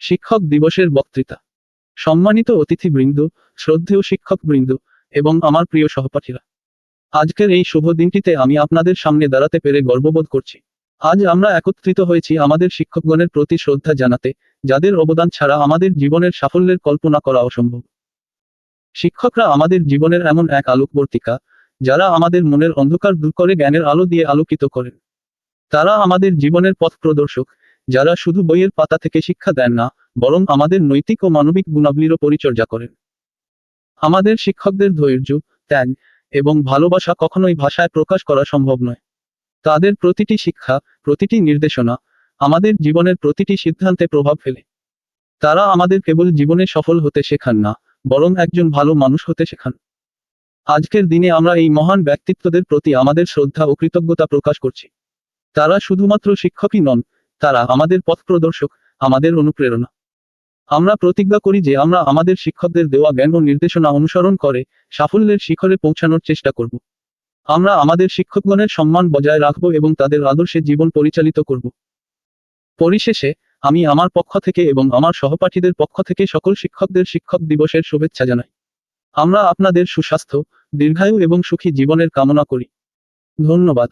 শিক্ষক দিবসের বক্তৃতা। সম্মানিত অতিথিবৃন্দ, শ্রদ্ধেয় শিক্ষকবৃন্দ এবং আমার প্রিয় সহপাঠীরা। আজকের এই শুভ দিনটিতে আমি আপনাদের সামনে দাঁড়াতে পেরে গর্ববোধ করছি। আজ আমরা একত্রিত হয়েছি আমাদের শিক্ষকগণের প্রতি শ্রদ্ধা জানাতে, যাদের অবদান ছাড়া আমাদের জীবনের সাফল্যের কল্পনা করা অসম্ভব। শিক্ষকরা আমাদের জীবনের এমন এক আলোকবর্তিকা, যারা আমাদের মনের অন্ধকার দূর করে জ্ঞানের আলো দিয়ে আলোকিত করেন। তারা আমাদের জীবনের পথ প্রদর্শক যারা শুধু বইয়ের পাতা থেকে শিক্ষা দেন না, বরং আমাদের নৈতিক ও মানবিক গুণাবলীরও পরিচর্যা করেন। আমাদের শিক্ষকদের ধৈর্য, ত্যাগ এবং ভালোবাসা কখনোই ভাষায় প্রকাশ করা সম্ভব নয়। তাদের প্রতিটি শিক্ষা, প্রতিটি নির্দেশনা আমাদের জীবনের প্রতিটি সিদ্ধান্তে প্রভাব ফেলে। তারা আমাদের কেবল জীবনে সফল হতে শেখান না, বরং একজন ভালো মানুষ হতে শেখান। আজকের দিনে আমরা এই মহান ব্যক্তিত্বদের প্রতি আমাদের শ্রদ্ধা ও কৃতজ্ঞতা প্রকাশ করছি। তারা শুধুমাত্র শিক্ষকই নন তারা আমাদের পথ প্রদর্শক, আমাদের অনুপ্রেরণা। আমরা প্রতিজ্ঞা করি যে আমরা আমাদের শিক্ষকদের দেওয়া জ্ঞান ও নির্দেশনা অনুসরণ করে সাফল্যের শিখরে পৌঁছানোর চেষ্টা করব। আমরা আমাদের শিক্ষকগণের সম্মান বজায় রাখব এবং তাদের আদর্শে জীবন পরিচালিত করব। পরিশেষে, আমি আমার পক্ষ থেকে এবং আমার সহপাঠীদের পক্ষ থেকে সকল শিক্ষকদের শিক্ষক দিবসের শুভেচ্ছা জানাই। আমরা আপনাদের সুস্বাস্থ্য, দীর্ঘায়ু এবং সুখী জীবনের কামনা করি। ধন্যবাদ।